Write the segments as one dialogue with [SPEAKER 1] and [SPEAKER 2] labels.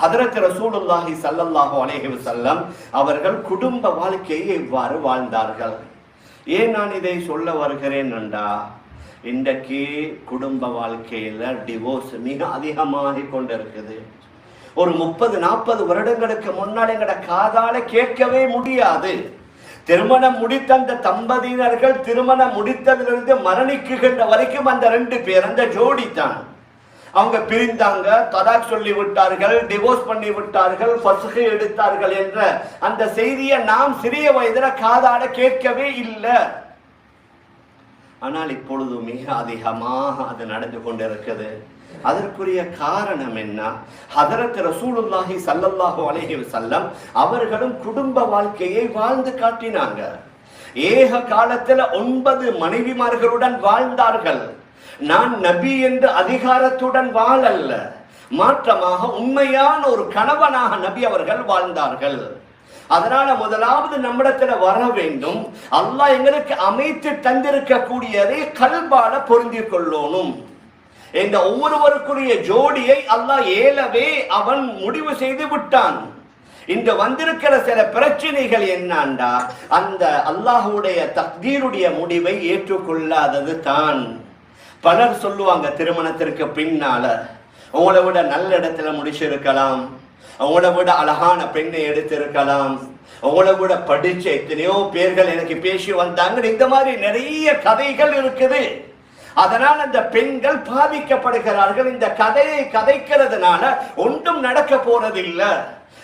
[SPEAKER 1] ஹதரத் ரசூலுல்லாஹி ஸல்லல்லாஹு அலேஹி செல்லம் அவர்கள் குடும்ப வாழ்க்கையை இவ்வாறு வாழ்ந்தார்கள். ஏன் நான் இதை சொல்ல வருகிறேன் என்றா இன்றைக்கு குடும்ப வாழ்க்கையில் டிவோர்ஸ் மிக அதிகமாகி கொண்டிருக்குது. ஒரு முப்பது நாற்பது வருடங்களுக்கு முன்னால் எங்கட காதால கேட்கவே முடியாது. திருமணம் முடித்த அந்த தம்பதியினர்கள் திருமணம் முடித்ததிலிருந்து மரணிக்குகின்ற வரைக்கும் அந்த ரெண்டு பேர் அந்த ஜோடி தான் அவங்க பிரிந்தாங்க. தலாக் சொல்லி விட்டார்கள் டிவோர்ஸ் பண்ணி விட்டார்கள் பசுகை எடுத்தார்கள் என்ற அந்த செய்தியை நாம் சிறிய வயதில் காதாட கேட்கவே இல்லை. ஆனால் இப்பொழுது மிக அதிகமாக அது நடந்து கொண்டிருக்குது அதற்குரிய காரணம் என்ன? ஹதரத் ரசூலுல்லாஹி சல்லல்லாஹு அலைஹி செல்லம் அவர்களும் குடும்ப வாழ்க்கையை வாழ்ந்து காட்டினாங்க. ஏக காலத்துல ஒன்பது மனைவிமார்களுடன் வாழ்ந்தார்கள். நான் நபி என்று அதிகாரத்துடன் வாழல்ல. மாற்றமாக உண்மையான ஒரு கணவனாக நபி அவர்கள் வாழ்ந்தார்கள். அதனால முதலாவது நம்மிடத்துல வர வேண்டும். அல்லாஹ் எங்களுக்கு அமைத்து தந்திருக்கக்கூடியதை கல்பால பொருந்தி கொள்ளணும். இந்த ஒவ்வொருவருக்குரிய ஜோடியை அல்லாஹ் ஏலவே அவன் முடிவு செய்து விட்டான். இன்று வந்திருக்கிற சில பிரச்சனைகள் என்னண்டா? அந்த அல்லாஹுடைய தக்தீருடைய முடிவை ஏற்றுக்கொள்ளாதது தான். பலர் சொல்லுவாங்க திருமணத்திற்கு பின்னால உங்களை விட நல்ல இடத்துல முடிச்சிருக்கலாம். உங்களை விட அழகான பெண்ணை எடுத்திருக்கலாம். உங்களை விட படிச்ச எத்தனையோ பேர்கள் எனக்கு பேசி வந்தாங்க இந்த மாதிரி நிறைய கதைகள் இருக்குது. அதனால் அந்த பெண்கள் பாதிக்கப்படுகிறார்கள் இந்த கதையை கதைக்கிறதுனால ஒன்றும் நடக்க போறதில்லை.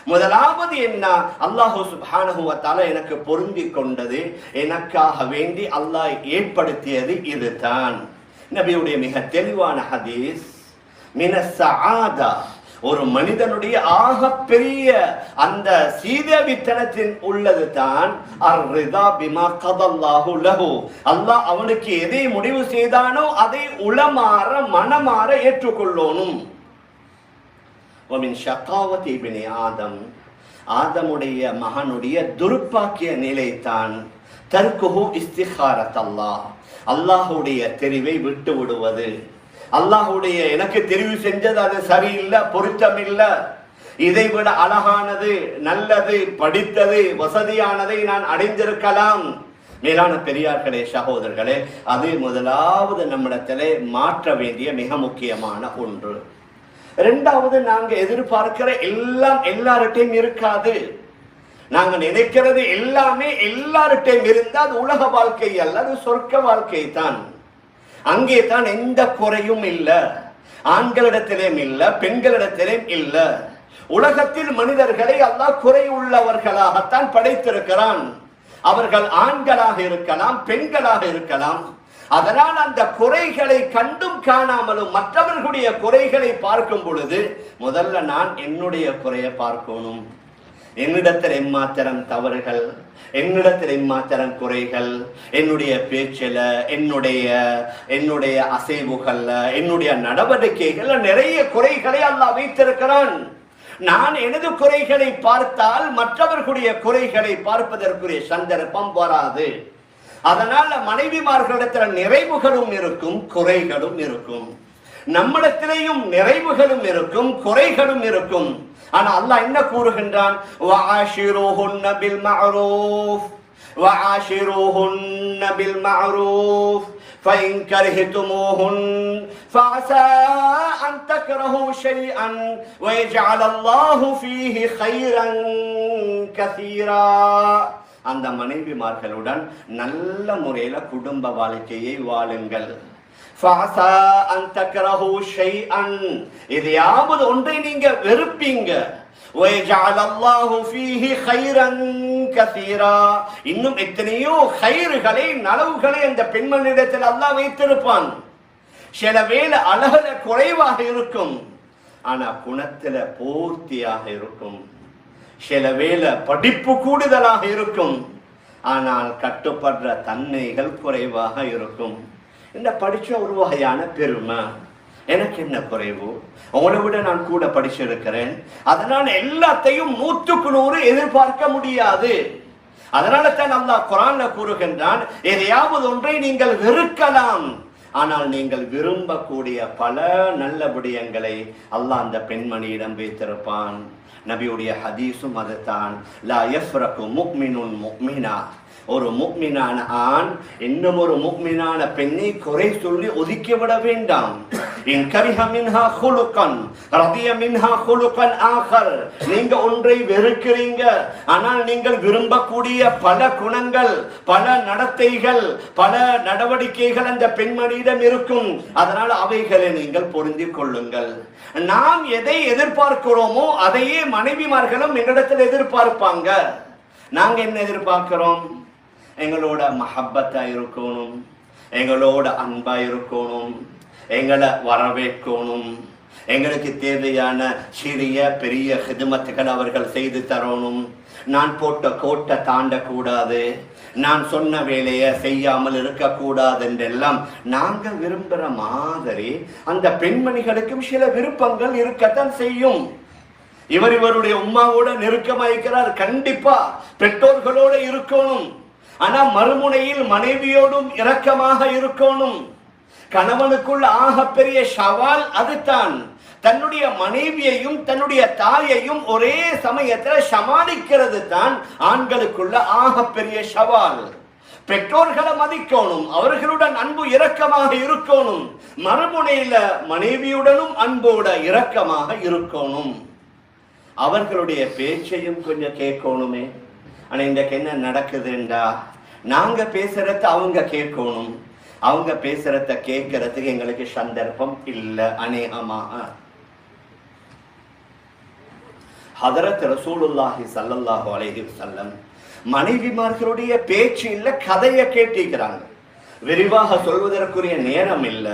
[SPEAKER 1] முதலாவது என்ன? அல்லாஹு சுபானுவத்தால எனக்கு பொருந்தி கொண்டது. எனக்காக வேண்டி அல்லாஹ் ஏற்படுத்தியது இதுதான். நபியுடைய மிக தெளிவான ஹதீஸ் மினசாதா ஒரு மனிதனுடைய ஆக பெரிய அந்த சீதவித்தனத்தின் உள்ளது தான் கதல்லாஹு லஹு. அல்லாஹ் அவனுக்கு எதை முடிவு செய்தானோ அதை உளமாற மனமாற ஏற்றுக்கொள்ளணும் ஒமின் ஆதம் ஆதமுடைய மகனுடைய துருப்பாக்கிய நிலைத்தான் தர்க்குஹு இஸ்திகாரத் அல்லாஹ் அல்லாஹுடைய தெரிவை விட்டு விடுவது. அல்லாஹுடைய எனக்கு தெரிவு செஞ்சது அது சரியில்லை பொருத்தம் இல்லை. இதை விட அழகானது நல்லது படித்தது வசதியானதை நான் அடைந்திருக்கலாம். மேலான பெரியார்களே சகோதரர்களே அது முதலாவது நம்மிடத்திலே மாற்ற வேண்டிய மிக முக்கியமான ஒன்று. இரண்டாவது நாங்கள் எதிர்பார்க்கிற எல்லாம் எல்லார்ட்டையும் இருக்காது. நாங்க நினைக்கிறது எல்லாமே எல்லார்கிட்டையும் இருந்தால் அது உலக வாழ்க்கை அல்ல அது சொர்க்க வாழ்க்கை தான். அங்கே தான் எந்த குறையும் இல்லை. ஆண்களிடத்திலேயும் இல்லை பெண்களிடத்திலேயும் இல்லை. உலகத்தில் மனிதர்களை அல்லாஹ் குறை உள்ளவர்களாகத்தான் படைத்திருக்கிறான். அவர்கள் ஆண்களாக இருக்கலாம் பெண்களாக இருக்கலாம். அதனால் அந்த குறைகளை கண்டும் காணாமலும் மற்றவர்களுடைய குறைகளை பார்க்கும் பொழுது முதல்ல நான் என்னுடைய குறையை பார்க்கணும். என்னிடத்தில் எம்மாத்திரம் தவறுகள் என்னிடத்தில் எம்மாத்திரம் குறைகள் என்னுடைய பேச்சில் என்னுடைய என்னுடைய அசைவுகள்ல என்னுடைய நடவடிக்கைகள்ல நிறைய குறைகளை அல்ல வைத்திருக்கிறான். நான் எனது குறைகளை பார்த்தால் மற்றவர்களுடைய குறைகளை பார்ப்பதற்குரிய சந்தர்ப்பம் வராது. அதனால மனைவிமார்களிடத்துல நிறைவுகளும் இருக்கும் குறைகளும் இருக்கும். நம்மிடத்திலேயும் நிறைவுகளும் இருக்கும் குறைகளும் இருக்கும். ஆனா அல்லாஹ் என்ன கூறுகின்றான் وَعَاشِرُوهُنَّ بِالْمَعْرُوفِ وَعَاشِرُوهُنَّ بِالْمَعْرُوفِ فإن كرهتموهن فعسى أن تكرهوا شيئا ويجعل الله فيه خيرا كثيرا அந்த மனைவிமார்களுடன் நல்ல முறையில குடும்ப வாழ்க்கையை வாழுங்கள் فعسى أن تكرهوا شيئا எதையாவது ஒன்றை நீங்க வெறுப்பீங்க ويجعل الله فيه خيرا كثيرا இன்னும் எத்தனையோ கயிறுகளை நலவுகளை அந்த பெண்மணிடத்தில் அல்லாஹ் வைத்திருப்பான் சில வேளை அழகுல குறைவாக இருக்கும் ஆனா குணத்துல பூர்த்தியாக இருக்கும் சில வேளை படிப்பு கூடுதலாக இருக்கும் ஆனால் கட்டுப்படுற தன்மைகள் குறைவாக இருக்கும் இந்த படிச்ச ஒரு வகையான பெருமை? எனக்கு என்ன குறைவு? உங்களை விட நான் கூட படிச்சிருக்கிறேன். அதனால எல்லாத்தையும் நூற்றுக்கு நூறு எதிர்பார்க்க முடியாது. அதனால தான் அல்லாஹ் குரான்ல கூறுகின்றான் எதையாவது ஒன்றை நீங்கள் வெறுக்கலாம். ஆனால் நீங்கள் விரும்பக்கூடிய பல நல்ல விடயங்களை அல்லாஹ் அந்த பெண்மணியிடம் வைத்திருப்பான். நபியுடைய ஹதீஸும் அதுதான் லா எஃப்ரகு முக்மினுன் முக்மினா. ஒரு முக்மினான ஆண் இன்னும் ஒரு முக்மினான பெண்ணை குறை சொல்லி ஒதுக்கிவிட வேண்டாம். என் கரிஹ மின்ஹா குலுக்கன் ரதிய மின்ஹா குலுக்கன் ஆகர் நீங்க ஒன்றை வெறுக்கிறீங்க ஆனால் நீங்கள் விரும்பக்கூடிய பல குணங்கள் பல நடத்தைகள் பல நடவடிக்கைகள் அந்த பெண்மணியிடம் இருக்கும். அதனால் அவைகளை நீங்கள் பொருந்தி கொள்ளுங்கள். நாம் எதை எதிர்பார்க்கிறோமோ அதையே மனைவிமார்களும் எங்களிடத்தில் எதிர்பார்ப்பாங்க. நாங்க என்ன எதிர்பார்க்கிறோம்? எங்களோட மஹப்பத்தா இருக்கணும் எங்களோட அன்பா இருக்கணும் எங்களை வரவேற்கணும். எங்களுக்கு தேவையான சிறிய பெரிய ஹிதமத்துகள் அவர்கள் செய்து தரணும். நான் போட்ட கோட்டை தாண்டக்கூடாது. நான் சொன்ன வேலையை செய்யாமல் இருக்கக்கூடாது என்றெல்லாம் நாங்கள் விரும்புகிற மாதிரி அந்த பெண்மணிகளுக்கும் சில விருப்பங்கள் இருக்கத்தான் செய்யும். இவர் இவருடைய உமாவோட நெருக்கமாக இருக்கிறார் கண்டிப்பா பெற்றோர்களோட இருக்கணும். ஆனா மறுமுனையில் மனைவியோடும் இரக்கமாக இருக்கணும். கணவனுக்குள் ஆகப்பெரிய சவால் அதுதான். தன்னுடைய மனைவியையும் தன்னுடைய தாயையும் ஒரே சமயத்துல சமாளிக்கிறது தான் ஆண்களுக்குள்ள ஆகப்பெரிய சவால். பெற்றோர்களை மதிக்கணும் அவர்களுடன் அன்பு இரக்கமாக இருக்கணும். மறுமுனையில மனைவியுடனும் அன்போட இரக்கமாக இருக்கணும். அவர்களுடைய பேச்சையும் கொஞ்சம் கேட்கணுமே. ஆனால் இன்றைக்கு என்ன நடக்குதுண்டா நாங்கள் பேசுகிறத அவங்க கேட்கணும். அவங்க பேசுகிறத கேட்கறதுக்கு எங்களுக்கு சந்தர்ப்பம் இல்லை அநேகமாக ஹதரத் ரசூலுல்லாஹி சல்லல்லாஹு அலைஹி வசல்லம் மனைவிமார்களுடைய பேச்சு இல்லை கதையை கேட்டிருக்கிறாங்க. விரிவாக சொல்வதற்குரிய நேரம் இல்ல.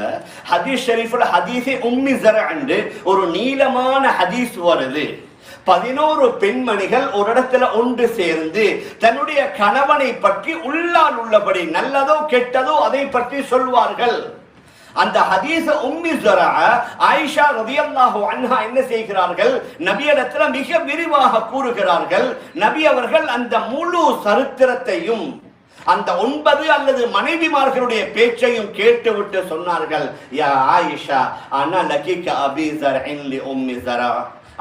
[SPEAKER 1] ஹதீஸ் ஷரீஃப்ல ஹதீஸே உம்மி ஜர ஒரு நீளமான ஹதீஸ் வருது. பதினோரு பெண்மணிகள் ஒரு இடத்துல ஒன்று சேர்ந்து தன்னுடைய கணவனை பற்றி உள்ளால் உள்ளபடி நல்லதோ கெட்டதோ அதை பற்றி சொல்வார்கள். அந்த ஹதீஸ உம்மி ஜரா ஆயிஷா ரதியல்லாஹு அன்ஹா என்ன செய்கிறார்கள்? நபியிடத்துல மிக விரிவாக கூறுகிறார்கள். நபி அவர்கள் அந்த முழு சரித்திரத்தையும் அந்த ஒன்பது அல்லது மனைவிமார்களுடைய பேச்சையும் கேட்டுவிட்டு சொன்னார்கள். யா ஆயிஷா அண்ணா லகிக அபீசர் லி உம்மி ஜரா.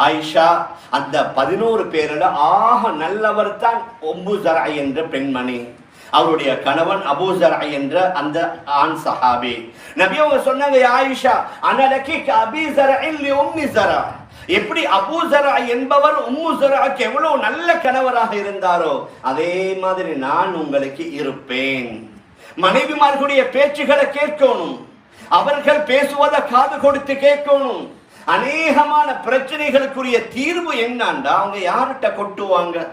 [SPEAKER 1] ஆயிஷா அந்த பதினோரு பேரில் ஆக நல்லவர் தான் ஒம்புசரா என்ற பெண்மணி. அவருடைய கணவன் அபூசரா என்ற அந்த ஆண் சஹாபி. நபி அவங்க சொன்னாங்க ஆயிஷா அனலக்கி அபீசரா இல்லி உம்மி சரா எப்படி அபூசரா என்பவர் உம்முசராக்கு எவ்வளவு நல்ல கணவராக இருந்தாரோ அதே மாதிரி நான் உங்களுக்கு இருப்பேன். மனைவிமார்களுடைய பேச்சுகளை கேட்கணும். அவர்கள் பேசுவதை காது கொடுத்து கேட்கணும். அநேகமான பிரச்சனைகளுக்குரிய தீர்வு என்னண்டா? அவங்க யார்கிட்ட கொட்டுவாங்க?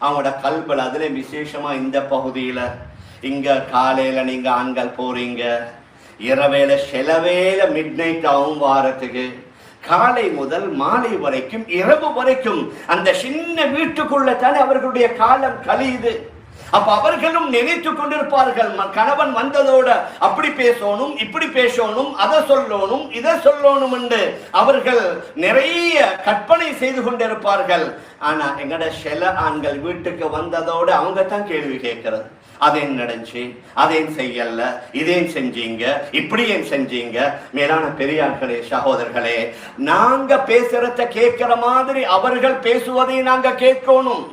[SPEAKER 1] அவங்களோட கல்பல் அதுல விசேஷமா இந்த பகுதியில இங்க காலையில நீங்க ஆண்கள் போறீங்க. இரவேல செலவேல மிட் நைட் ஆகும் வாரத்துக்கு. காலை முதல் மாலை வரைக்கும் இரவு வரைக்கும் அந்த சின்ன வீட்டுக்குள்ள தானே அவர்களுடைய காலம் கழியுது. அப்ப அவர்களும் நினைத்து கொண்டிருப்பார்கள் கணவன் வந்ததோட அப்படி பேசணும் இப்படி பேசணும் அதை சொல்லணும் இதை சொல்லணும் என்று அவர்கள் நிறைய கற்பனை செய்து கொண்டிருப்பார்கள். ஆனா எங்கட சில ஆண்கள் வீட்டுக்கு வந்ததோட அவங்க தான் கேள்வி கேட்கிறது. அதேன் நடந்துச்சு அதேன் செய்யல இதேன் செஞ்சீங்க இப்படி ஏன் செஞ்சீங்க. மேலான பெரியார்களே சகோதரர்களே நாங்க பேசுறத கேட்கிற மாதிரி அவர்கள் பேசுவதை நாங்க கேட்கணும்.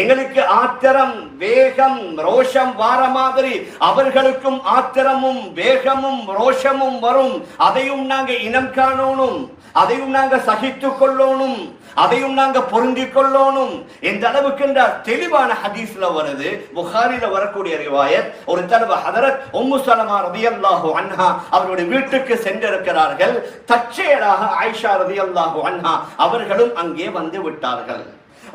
[SPEAKER 1] எங்களுக்கு ஆத்திரம் வேகம் ரோஷம் வார மாதிரி அவர்களுக்கும் ஆத்திரமும் வேகமும் ரோஷமும் வரும். அதையும் நாங்க இனம் காணணும் அதையும் நாங்க சகித்து கொள்ளணும் அதையும் நாங்க பொருந்தி கொள்ளணும் இந்த அளவுக்கு தெளிவான ஹதீஸ்ல வருது. புகாரில வரக்கூடிய ரிவாயத் ஒரு தடவை ஹதரத் உம்மு சலமா ரதியல்லாஹு அன்ஹா அவருடைய வீட்டுக்கு சென்றிருக்கிறார்கள். தற்செயலாக ஆயிஷா ரதி அல்லாஹு அன்ஹா அவர்களும் அங்கே வந்து விட்டார்கள்.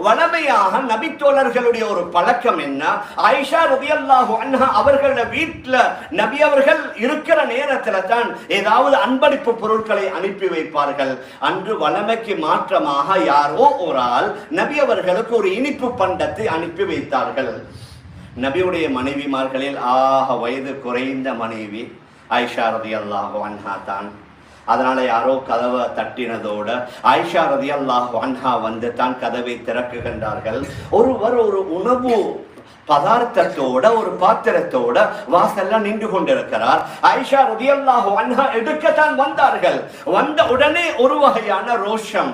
[SPEAKER 1] வளமையாக நபித்தோழர்களுடைய ஒரு பழக்கம் என்ன? ஆயிஷா ரதியல்லாஹு அன்ஹா அவர்களோட வீட்டில் நபி அவர்கள் இருக்கிற நேரத்தில் தான் ஏதாவது அன்பளிப்பு பொருட்களை அனுப்பி வைப்பார்கள். அன்று வளமைக்கு மாற்றமாக யாரோ ஒரு ஆள் நபி அவர்களுக்கு ஒரு இனிப்பு பண்டத்தை அனுப்பி வைத்தார்கள். நபியுடைய மனைவிமார்களில் ஆக வயது குறைந்த மனைவி அயிஷார்பி அல்லாஹு அன்ஹா தான். அதனால யாரோ கதவை தட்டினதோட ஆயிஷா ரதியல்லாஹு அன்ஹா வந்து தான் கதவை திறக்குகின்றார்கள். ஒருவர் ஒரு உணவு பதார்த்தத்தோட ஒரு பாத்திரத்தோட வாசல்ல நின்று கொண்டிருக்கிறார். ஐஷா ரதியல்லாஹு அன்ஹா எடுக்கத்தான் வந்தார்கள். வந்த உடனே ஒரு வகையான ரோஷம்.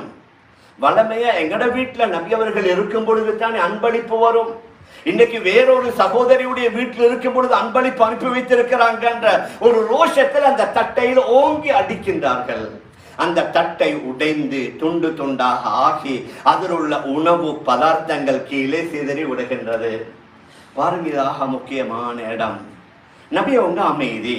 [SPEAKER 1] வளமையா எங்கட வீட்டுல நபி அவர்கள் இருக்கும் பொழுது தானே அன்பளிப்பு வரும். இன்னைக்கு வேறொரு சகோதரியுடைய வீட்டில் இருக்கும் பொழுது அன்பளிப்பு அனுப்பி வைத்திருக்கிறாங்கன்ற ஒரு ரோஷத்தில் அந்த தட்டையில் ஓங்கி அடிக்கின்றார்கள். அந்த தட்டை உடைந்து துண்டு துண்டாக ஆகி அதில் உள்ள உணவு பதார்த்தங்கள் கீழே சிதறி விடுகின்றது. பாருங்க இதாக முக்கியமான இடம். நபி அவங்க அமைதி.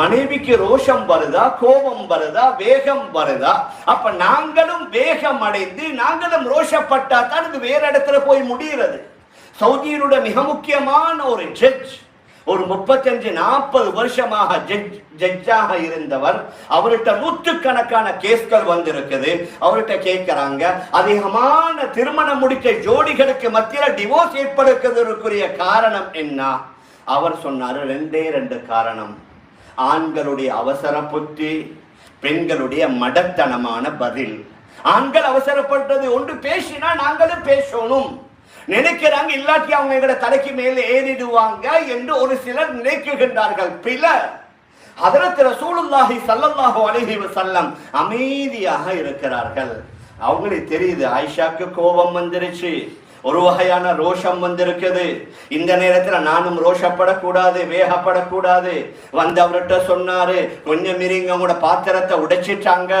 [SPEAKER 1] மனைவிக்கு ரோஷம் வருதா கோபம் வருதா வேகம் வருதா? அப்ப நாங்களும் வேகம் அடைந்து நாங்களும் ரோஷப்பட்டா தான் இது வேற இடத்துல போய் முடிகிறது. சவுதியினுடைய மிக முக்கியமான ஒரு ஜட்ஜ் ஒரு முப்பத்தஞ்சு நாற்பது வருஷமாக ஜட்ஜ் ஜட்ஜாக இருந்தவர். அவர்கிட்ட நூற்றுக்கணக்கான கேஸ்கள் வந்திருக்குது. அவர்கிட்ட கேட்கிறாங்க அதிகமான திருமணம் முடித்த ஜோடிகளுக்கு மத்தியில் டிவோர்ஸ் ஏற்படுக்கிறதுக்குரிய காரணம் என்ன? அவர் சொன்னார் ரெண்டே ரெண்டு காரணம். ஆண்களுடைய அவசர புத்தி பெண்களுடைய மடத்தனமான பதில். ஆண்கள் அவசரப்பட்டது ஒன்று பேசினா நாங்களும் பேசணும். நினைக்கிறாங்க இல்லாட்டி அவங்க எங்களை தலைக்கு மேல ஏறிடுவாங்க என்று ஒரு சிலர் நினைக்குகின்றார்கள். பில ஹதரத் ரசூலுல்லாஹி சல்லல்லாஹு அலைஹி வஸல்லம் அமைதியாக இருக்கிறார்கள். அவங்களுக்கு தெரியுது ஆயிஷாக்கு கோபம் வந்துருச்சு. ஒரு வகையான ரோஷம் வந்திருக்குது. இந்த நேரத்தில் நானும் ரோஷப்படக்கூடாது வேகப்படக்கூடாது. வந்து அவர்கிட்ட சொன்னாரு கொஞ்சம் மிரிங்க உங்களோட பாத்திரத்தை உடைச்சிட்டாங்க.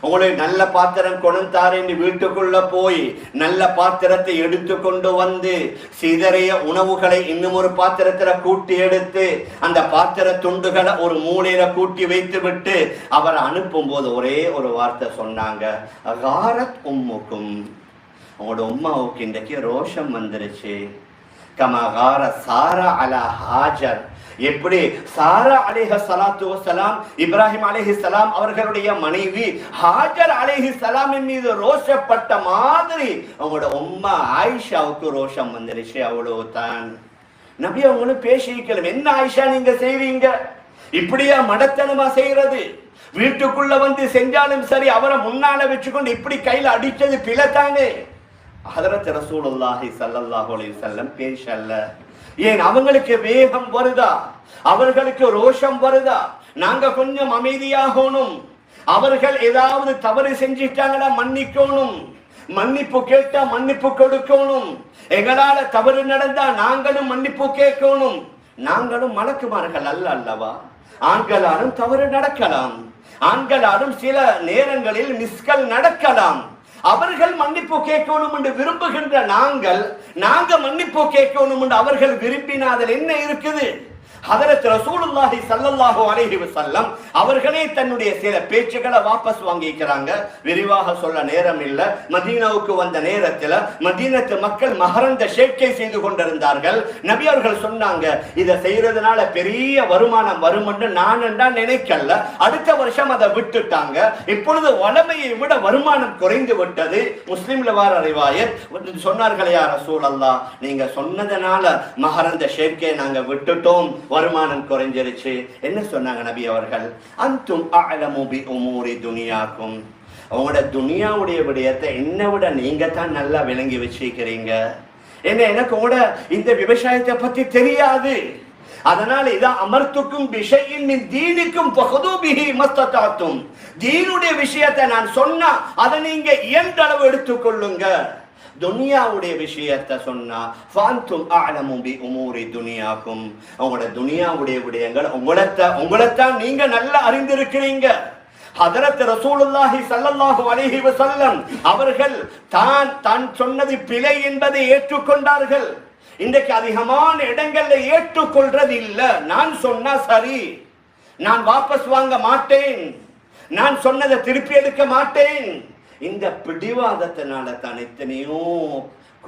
[SPEAKER 1] உங்களை நல்ல பாத்திரம் கொண்டாருன்னு வீட்டுக்குள்ள போய் நல்ல பாத்திரத்தை எடுத்து கொண்டு வந்து சிதறிய உணவுகளை இன்னும் ஒரு பாத்திரத்துல கூட்டி எடுத்து அந்த பாத்திர துண்டுகளை ஒரு மூலையில கூட்டி வைத்து விட்டு அவர் அனுப்பும் போது ஒரே ஒரு வார்த்தை சொன்னாங்க. அகாரத் உம்முக்கும். உங்களோட உம்மாவுக்கு இன்றைக்கு ரோஷம் வந்துருச்சு. கமகார சாரா அலா ஹாஜர். எப்படி சாரா அலேஹ சலாத்து வசலாம் இப்ராஹிம் அலேஹி சலாம் அவர்களுடைய மனைவி ஹாஜர் அலேஹி சலாமின் மீது ரோஷப்பட்ட மாதிரி அவங்களோட உம்மா ஆயிஷாவுக்கு ரோஷம் வந்துருச்சு அவ்வளவுதான் நபி அவங்களும் பேசிக்கலாம் என்ன ஆயிஷா நீங்க செய்வீங்க? இப்படியா மடத்தனமா செய்யறது? வீட்டுக்குள்ள வந்து செஞ்சாலும் சரி அவரை முன்னால வச்சுக்கொண்டு இப்படி கையில அடிச்சது பிழைத்தானே ஹதரத் ரசூலுல்லாஹி ஸல்லல்லாஹு அலைஹி வஸல்லம் பேசல்ல ஏன் அவங்களுக்கு வேகம் வருதா? அவர்களுக்கு ரோஷம் வருதா? நாங்க கொஞ்சம் அமைதியாகணும். அவர்கள் ஏதாவது தவறு செஞ்சிட்டாங்களா மன்னிக்கணும். மன்னிப்பு கேட்டா மன்னிப்பு கொடுக்கணும். எங்களால தவறு நடந்தா நாங்களும் மன்னிப்பு கேட்கணும். நாங்களும் மலக்குமார்கள் அல்ல அல்லவா? ஆண்களாலும் தவறு நடக்கலாம். ஆண்களாலும் சில நேரங்களில் மிஸ்கள் நடக்கலாம். அவர்கள் மன்னிப்பு கேட்கணும் என்று விரும்புகின்ற நாங்கள் நாங்க மன்னிப்பு கேட்கணும் என்று அவர்கள் விரும்பினாதில் என்ன இருக்குது? ஹதரத் ரசூலுல்லாஹி சல்லல்லாஹு அலைஹி வஸல்லம் அவர்களே தன்னுடைய சில பேச்சுகளை வாபஸ் வாங்கிக்கிறாங்க. விரிவாக சொல்ல நேரம் இல்ல. மதீனாவுக்கு வந்த நேரத்தில் மதீனத்து மக்கள் மகரந்த சேர்க்கை செய்து கொண்டிருந்தார்கள். நபி அவர்கள் சொன்னாங்க இதை செய்யறதுனால பெரிய வருமானம் வரும் நான் தான் நினைக்கல. அடுத்த வருஷம் அதை விட்டுட்டாங்க. இப்பொழுது வளமையை விட வருமானம் குறைந்து விட்டது. முஸ்லிம்ல வார அறிவாயர் சொன்னார்களே யார ரசூல் நீங்க சொன்னதனால மகரந்த சேர்க்கையை நாங்க விட்டுட்டோம். வருமானம் குறைஞ்சிருச்சு. என்ன சொன்னாங்க நபி அவர்கள்? அந்தும் அலமுபி உமூரி துனியாக்கும். உங்களோட துனியாவுடைய விடயத்தை என்னை விட நீங்க தான் நல்லா விளங்கி வச்சிருக்கிறீங்க. என்ன எனக்கு கூட இந்த விவசாயத்தை பத்தி தெரியாது. அதனால இதான் அமர்த்துக்கும் விஷயின் தீனுக்கும் பகுதூபிகி மஸ்தத்தாத்தும் தீனுடைய விஷயத்தை நான் சொன்னா அதை நீங்க இயன்றளவு எடுத்துக்கொள்ளுங்க. துனியாவுடைய விஷயத்தை சொன்னா ஃபாந்தும் அலமு பி உமூரி துனியாக்கும். உங்களோட துனியாவுடைய விடயங்கள் உங்களத்தை உங்களைத்தான் நீங்க நல்லா அறிந்திருக்கிறீங்க. ஹதரத் ரசூலுல்லாஹி சல்லல்லாஹு அலைஹி வஸல்லம் அவர்கள் தான் தான் சொன்னது பிழை என்பதை ஏற்றுக்கொண்டார்கள். இன்றைக்கு அதிகமான இடங்கள்ல ஏற்றுக்கொள்றது இல்ல. நான் சொன்னா சரி. நான் வாபஸ் வாங்க மாட்டேன். நான் சொன்னதை திருப்பி எடுக்க மாட்டேன். இந்த பிடிவாதத்தினால தான் எத்தனையோ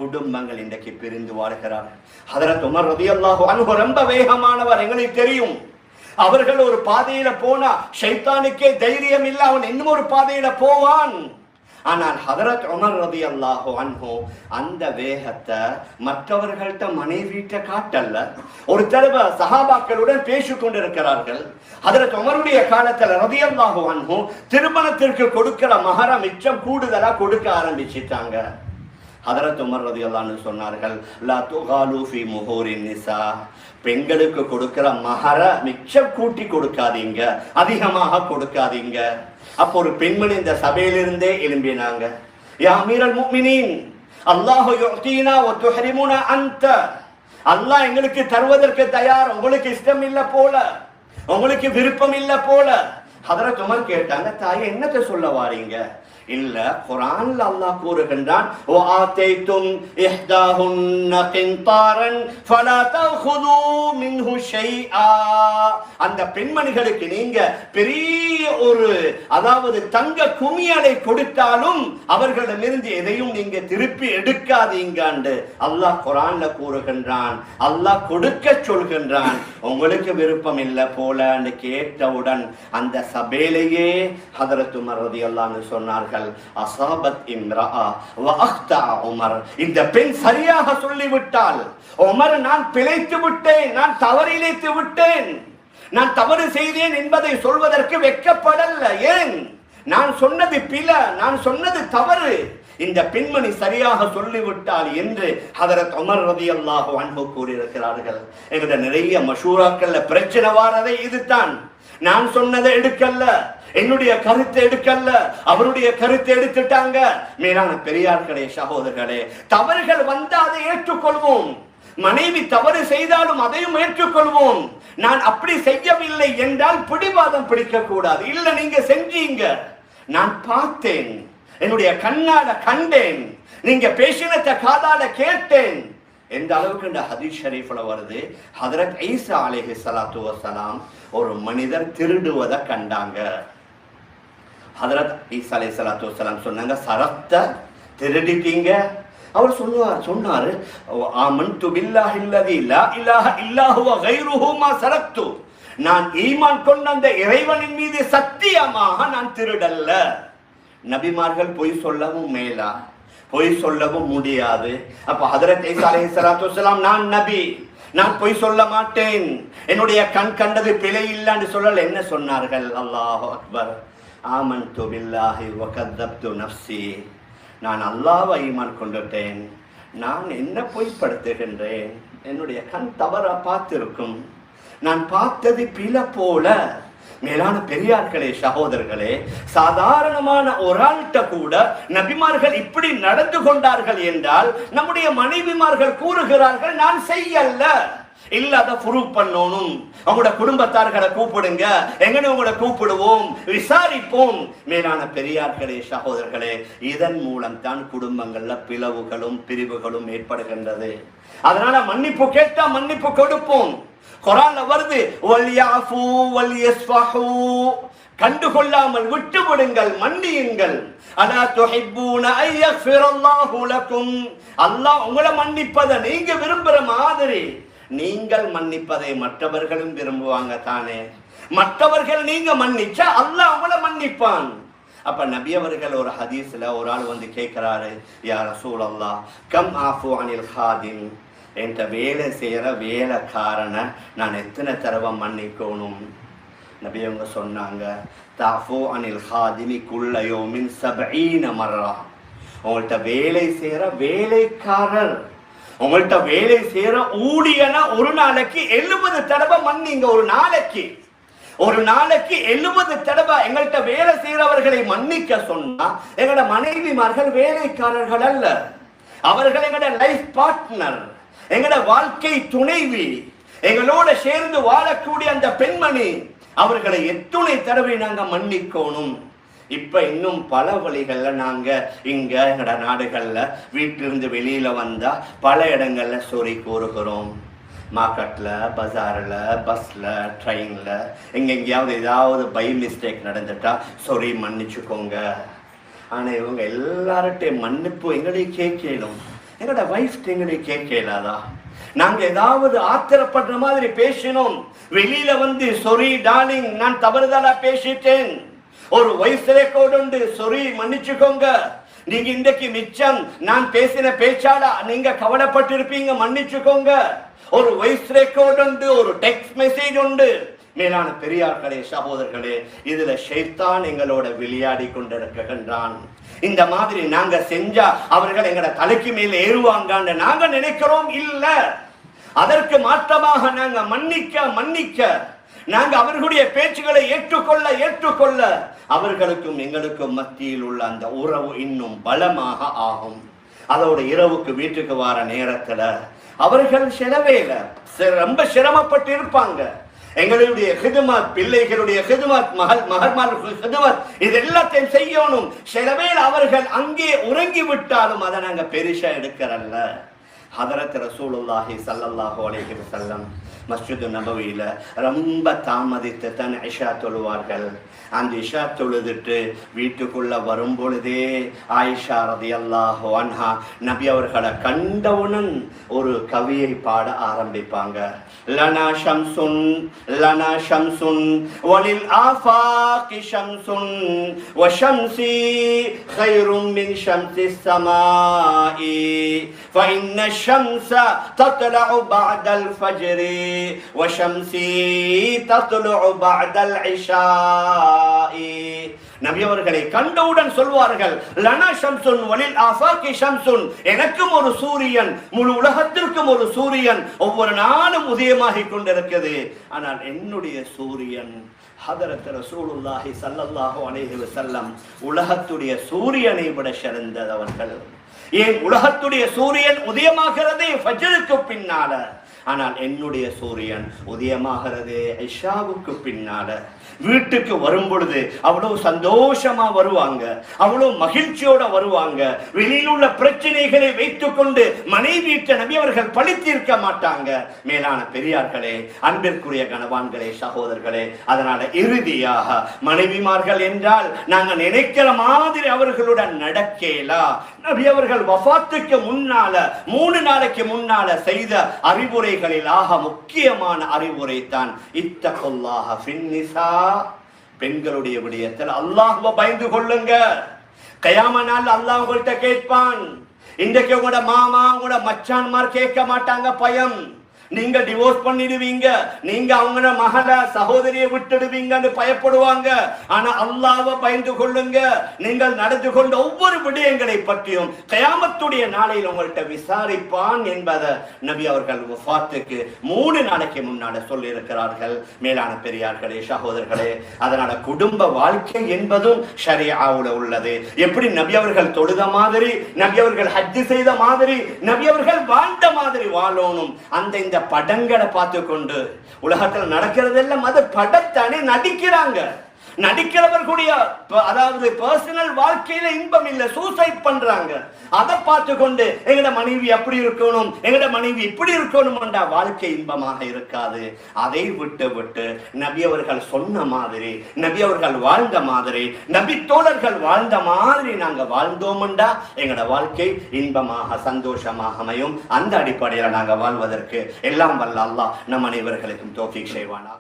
[SPEAKER 1] குடும்பங்கள் இன்றைக்கு பிரிந்து வாழ்கிறார்கள். ஹதரத் உமர் ரதியல்லாஹு ரொம்ப வேகமானவர் எங்களுக்கு தெரியும். அவர்கள் ஒரு பாதையில போனா ஷைத்தானுக்கே தைரியம் இல்லை அவன் இன்னும் ஒரு பாதையில போவான். ஆனால் ஹதரத் உமர் ரதி அல்லாஹோ அன்ஹோ அந்த வேகத்தை மற்றவர்கள்ட்ட மனைவிட்ட காட்டல்ல. ஒரு தடவை சஹாபாக்களுடன் பேசி கொண்டிருக்கிறார்கள். ஹதரத் உமருடைய காலத்துல ரதி அல்லாஹோ அன்ஹோ திருமணத்திற்கு கொடுக்கிற மகர மிச்சம் கூடுதலா கொடுக்க ஆரம்பிச்சிட்டாங்க. ஹதரத் உமர் ரதியல்லான்னு சொன்னார்கள் லா துகாலு ஃபி முஹூரின் நிசா. பெண்களுக்கு கொடுக்கிற மகர மிச்சம் கூட்டி கொடுக்காதீங்க அதிகமாக கொடுக்காதீங்க. அப்போ ஒரு பெண்மணி இந்த சபையிலிருந்தே எழும்பினாங்க யா மீரல் முக்மினின் அல்லாஹு யுக்தீனா வ துஹரிமுனா அந்த அல்லாஹ் எங்களுக்கு தருவதற்கு தயார் உங்களுக்கு இஷ்டம் இல்லை போல உங்களுக்கு விருப்பம் இல்லை போல. ஹதரத் உமர் கேட்டாங்க தாயே என்னத்தை சொல்ல வாரீங்க? இல்ல குரான்ல அல்லாஹ் கூறுகின்றான் ஓ ஆத்தைத்தும் இஹ்தாஹுன்ன கின்தாரன் ஃபலா தஅخذு மின்ஹு ஷைஆ. அந்த பெண்மணிகளுக்கு நீங்க பெரிய ஒரு அதாவது தங்க குமியலை கொடுத்தாலும் அவர்களிடமிருந்து எதையும் நீங்க திருப்பி எடுக்காதீங்கண்டு. அல்லாஹ் குரான்ல கூறுகின்றான் அல்லாஹ் கொடுக்க சொல்கின்றான். உங்களுக்கு விருப்பம் இல்லை போலன்னு கேட்டவுடன் அந்த சபையிலேயே ஹதரத் உமர் ரதியல்லாஹு சொன்னார்கள் அசாபத் இம்ரா வ உமர். இந்த பெண் சரியாக சொல்லிவிட்டால் உமர் நான் பிழைத்து விட்டேன் நான் தவறிழைத்து விட்டேன். நான் தவறு செய்தேன் என்பதை சொல்வதற்கு வெக்கப்படல்ல ஏன்? நான் சொன்னது பில நான் சொன்னது தவறு. இந்த பெண்மணி சரியாக சொல்லிவிட்டால் என்று ஹதரத் உமர் ரதியல்லாஹு அன்பு கூறியிருக்கிறார்கள். எங்கிட்ட நிறைய மஷூராக்கள்ல பிரச்சனை வாரதே இதுதான். நான் சொன்னதை எடுக்கல்ல. என்னுடைய கருத்தை எடுக்கல்ல. அவருடைய கருத்தை எடுத்துட்டாங்க. மேலான பெரியார்களே சகோதரர்களே தவறுகள் வந்தால் அதை ஏற்றுக்கொள்வோம். மனைவி தவறு செய்தாலும் அதையும் ஏற்றுக்கொள்வோம். நான் அப்படி செய்யவில்லை என்றால் பிடிவாதம் பிடிக்க கூடாது இல்ல நீங்க செஞ்சீங்க. நான் பார்த்தேன். என்னுடைய கண்ணால கண்டேன். நீங்க பேசினத்தை காதால கேட்டேன். எந்த அளவுக்கு இந்த ஹதீஸ் ஷரீஃபில் வருது? ஹதரத் ஈசா அலேஹி சலாத்து வசலாம் ஒரு மனிதர் திருடுவதை கண்டாங்க. ஹதரத் ஈசா அலைஹி சலாத்து வசலாம் சொன்னாங்க சரத்த திருடிட்டீங்க. அவர் சொல்லுவார் சொன்னாரு ஆமன்து பில்லாஹி அல்லதி லா இலாஹ இல்லா இல்லாஹுவ கைருஹு மா நான் ஈமான் கொண்ட அந்த இறைவனின் மீது சத்தியமாக நான் திருடல்ல. நபிமார்கள் பொய் சொல்லவும் மேலா. பொய் சொல்லவும் முடியாது. அப்ப ஹதரத் ஈசா அலைஹிஸ்ஸலாத்து வஸலாம் நான் நபி நான் பொய் சொல்ல மாட்டேன். என்னுடைய கண் கண்டது பிழை இல்லைன்னு சொல்லல. என்ன சொன்னார்கள்? அல்லாஹ் அக்பர். ஆமன்து பில்லாஹி வகத்தப்து நப்சி நான் அல்லாவை ஈமான் கொண்டுட்டேன். நான் என்ன பொய்ப்படுத்துகின்றேன் என்னுடைய கண் தவறாக பார்த்திருக்கும். நான் பார்த்தது பிழ போல. மேலான பெரியார்களே சகோதரர்களே சாதாரணமான ஒரு ஆள்கிட்ட கூட நபிமார்கள் இப்படி நடந்து கொண்டார்கள் என்றால் நம்முடைய மனைவிமார்கள் கூறுகிறார்கள் நான் செய்யல்ல இல்ல அதை ப்ரூவ் பண்ணணும். அவங்களோட குடும்பத்தார்களை கூப்பிடுங்க. எங்கன்னு உங்களை கூப்பிடுவோம். விசாரிப்போம். மேலான பெரியார்களே சகோதரர்களே இதன் மூலம் தான் குடும்பங்கள்ல பிளவுகளும் பிரிவுகளும் ஏற்படுகின்றது. அதனால மன்னிப்பு கேட்டா மன்னிப்பு கொடுப்போம். குரான்ல வருது வல்யாஃபு வல்யஸ்ஃபஹு. கண்டுகொள்ளாமல் விட்டு விடுங்கள் மன்னியுங்கள். அலா துஹிப்பூன ஐயஃபிரல்லாஹு லக்கும். அல்லாஹ் உங்களை மன்னிப்பதை நீங்க விரும்புற மாதிரி. நீங்கள் மன்னிப்பதை மற்றவர்களும் விரும்புவாங்க தானே. மற்றவர்கள் நீங்க மன்னிச்சா அல்லாஹ் உங்களை மன்னிப்பான். அப்ப நபி அவர்கள் ஒரு ஹதீஸ்ல ஒரு ஆள் வந்து கேட்கிறாரு யார் சூழல்லா கம் ஆஃபு அனில் ஹாதிம். என்கிட்ட வேலை செய்கிற வேலைக்காரனை நான் எத்தனை தடவை மன்னிக்கணும்? நபியவங்க சொன்னாங்க தாஃபோ அனில் ஹாதிமி குல்லையோமின் சபீன மர்ரா. உங்கள்கிட்ட வேலை செய்கிற வேலைக்காரர் உங்கள்கிட்ட வேலை செய்கிற ஊழியனா ஒரு நாளைக்கு எழுபது தடவை மன்னிங்க ஒரு நாளைக்கு. ஒரு நாளைக்கு எழுபது தடவை எங்கள்கிட்ட வேலை செய்கிறவர்களை மன்னிக்க சொன்னா எங்களோட மனைவிமார்கள் வேலைக்காரர்கள் அல்ல. அவர்கள் எங்களோட லைஃப் பார்ட்னர் எங்களோட வாழ்க்கை துணைவி எங்களோட சேர்ந்து வாழக்கூடிய அந்த பெண்மணி அவர்களை எத்துணை தடவை நாங்க மன்னிக்கணும். இப்ப இன்னும் பல வழிகள்ல நாங்க இங்க எங்கட நாடுகள்ல வீட்டிலிருந்து வெளியில வந்தா பல இடங்கள்ல சொறி கூறுகிறோம். மார்க்கெட்ல பஜார்ல பஸ்ல ட்ரெயின்ல எங்கெங்கேயாவது ஏதாவது பை மிஸ்டேக் நடந்துட்டா சொறி மன்னிச்சுக்கோங்க. ஆனா இவங்க எல்லார்ட்டையும் மன்னிப்பு எங்களையும் கேட்கணும். எங்களோட வைஃப் எங்களை கேட்கலாதா நாங்க ஏதாவது ஆத்திரப்படுற மாதிரி பேசினோம். வெளியில வந்து சொரி டார்லிங் நான் தவறுதலா பேசிட்டேன். ஒரு வயசு ரெக்கார்டு உண்டு. சொரி மன்னிச்சுக்கோங்க. நீங்க இன்றைக்கு மிச்சம் நான் பேசின பேச்சால நீங்க கவலைப்பட்டிருப்பீங்க மன்னிச்சுக்கோங்க. ஒரு வாய்ஸ் ரெக்கார்ட் உண்டு ஒரு டெக்ஸ்ட் மெசேஜ் உண்டு. மேலான பெரியார்களே சகோதரர்களே இதுல ஷைத்தான் எங்களோட விளையாடி கொண்டிருக்கின்றான். இந்த மாதிரி நாங்க செஞ்சா அவர்கள் எங்கட தலைக்கு மேல ஏறுவாங்கன்னு நாங்க நினைக்கிறோம் இல்ல. அதற்கு மாற்றமாக நாங்க மன்னிக்க மன்னிக்க நாங்க அவர்களுடைய பேச்சுகளை ஏற்றுக்கொள்ள ஏற்றுக்கொள்ள அவர்களுக்கும் எங்களுக்கும் மத்தியில் உள்ள அந்த உறவு இன்னும் பலமாக ஆகும். அதோட இரவுக்கு வீட்டுக்கு வர நேரத்துல அவர்கள் சிலவேல ரொம்ப சிரமப்பட்டு இருப்பாங்க. எங்களுடைய ஹிதுமத் பிள்ளைகளுடைய ஹிதுமத் மகள் மகர்மார்கள் ஹிதுமத் இது எல்லாத்தையும் செய்யணும் சிலவேல் அவர்கள் அங்கே உறங்கி விட்டாலும் அதை நாங்கள் பெருசாக எடுக்கிறல்ல. ஹதரத் ரசூலுல்லாஹி ஸல்லல்லாஹு அலைஹி செல்லம் மஸ்ஜிது நபவியில ரொம்ப தாமதித்து தன் இஷா தொழுவார்கள் அந்த இஷா தொழுதுட்டு வீட்டுக்குள்ள வரும் பொழுதே ஆயிஷா ரதியல்லாஹு அன்ஹா நபி அவர்களை கண்டவுடன் ஒரு கவியை பாட ஆரம்பிப்பாங்க லனா ஷம்சுன் லனா ஷம்சுன் வலில் ஆஃபாகி ஷம்சுன் وشمسي خير من شمس السماء فإن الشمس تطلع بعد الفجر وشمسي تطلع بعد العشاء நபி அவர்களை கண்டவுடன் சொல்வார்கள் லனா ஷம்சுன் வலில் ஆஃபாகி ஷம்சுன் எனக்கும் ஒரு சூரியன் முழு உலகத்திற்கும் ஒரு சூரியன் ஒவ்வொரு நாளும் உதயமாகிக் கொண்டிருக்கிறது ஆனால் என்னுடைய சூரியன் ஹதரத் ரசூலுல்லாஹி ஸல்லல்லாஹு அலைஹி வஸல்லம் உலகத்துடைய சூரியனை விட சிறந்தவர்கள் ஏன் உலகத்துடைய சூரியன் உதயமாகிறதே ஃபஜ்ருக்கு பின்னால ஆனால் என்னுடைய சூரியன் உதயமாகிறது. ஐஷாவுக்கு பின்னால வீட்டுக்கு வரும் பொழுது அவ்வளவு சந்தோஷமா வருவாங்க. அவ்வளவு மகிழ்ச்சியோட வருவாங்க. வெளியில் உள்ள பிரச்சனைகளை வைத்துக் கொண்டு மனைவியிட்ட நபி அவர்கள் பழித்திருக்க மாட்டாங்க. மேலான பெரியார்களே அன்பிற்குரிய கணவான்களே சகோதரர்களே அதனால இறுதியாக மனைவிமார்கள் என்றால் நாங்க நினைக்கிற மாதிரி அவர்களுடன் நடக்கலா? நபி அவர்கள் வஃபாத்துக்கு முன்னால மூணு நாளைக்கு முன்னால செய்த அறிவுரைகளில் ஆக முக்கியமான அறிவுரை தான் இத்தகொல்லாக ஃபின்னிசா. பெண்களுடைய விடயத்தில் அல்லாஹுவ பயந்து கொள்ளுங்க. கயாம நாள் அல்லாஹ் உங்கள்கிட்ட கேட்பான். இன்றைக்கு உங்களோட மாமா உங்களோட மச்சான்மார் கேட்க மாட்டாங்க பயம். நீங்க டிவோர்ஸ் பண்ணிடுவீங்க. நீங்க அவங்கள மகள சகோதரியை விட்டுடுவீங்கன்னு பயப்படுவாங்க. ஆனா அல்லாவை பயந்து கொள்ளுங்க. நீங்கள் நடந்து கொண்ட ஒவ்வொரு விடயங்களை பற்றியும் கயாமத்துடைய நாளையில் உங்கள்கிட்ட விசாரிப்பான் என்பதை நபி அவர்கள் வஃபாத்துக்கு மூணு நாளைக்கு முன்னால சொல்லி இருக்கிறார்கள் மேலான பெரியார்களே சகோதரர்களே அதனால குடும்ப வாழ்க்கை என்பதும் ஷரியாவுல உள்ளது. எப்படி நபி அவர்கள் தொழுத மாதிரி நபி அவர்கள் ஹஜ்ஜு செய்த மாதிரி நபி அவர்கள் வாழ்ந்த மாதிரி வாழணும். அந்த இந்த படங்களை பார்த்து கொண்டு உலகத்தில் நடக்கிறதெல்லாம் அது படத்தானே நடிக்கிறாங்க. நடிக்கிறவர்களுடைய கூடிய அதாவது பர்சனல் வாழ்க்கையில இன்பம் இல்லை சூசைட் பண்றாங்க. அதை பார்த்து கொண்டு எங்கட மனைவி அப்படி இருக்கணும் எங்கட மனைவி இப்படி இருக்கணும்டா வாழ்க்கை இன்பமாக இருக்காது. அதை விட்டு விட்டு நபி அவர்கள் சொன்ன மாதிரி நபி அவர்கள் வாழ்ந்த மாதிரி நபி தோழர்கள் வாழ்ந்த மாதிரி நாங்க வாழ்ந்தோம்டா எங்கட வாழ்க்கை இன்பமாக சந்தோஷமாக அமையும். அந்த அடிப்படையில் நாங்க வாழ்வதற்கு எல்லாம் வல்ல அல்லாஹ் நம் அனைவர்களுக்கும் தோஃபிக் செய்வானா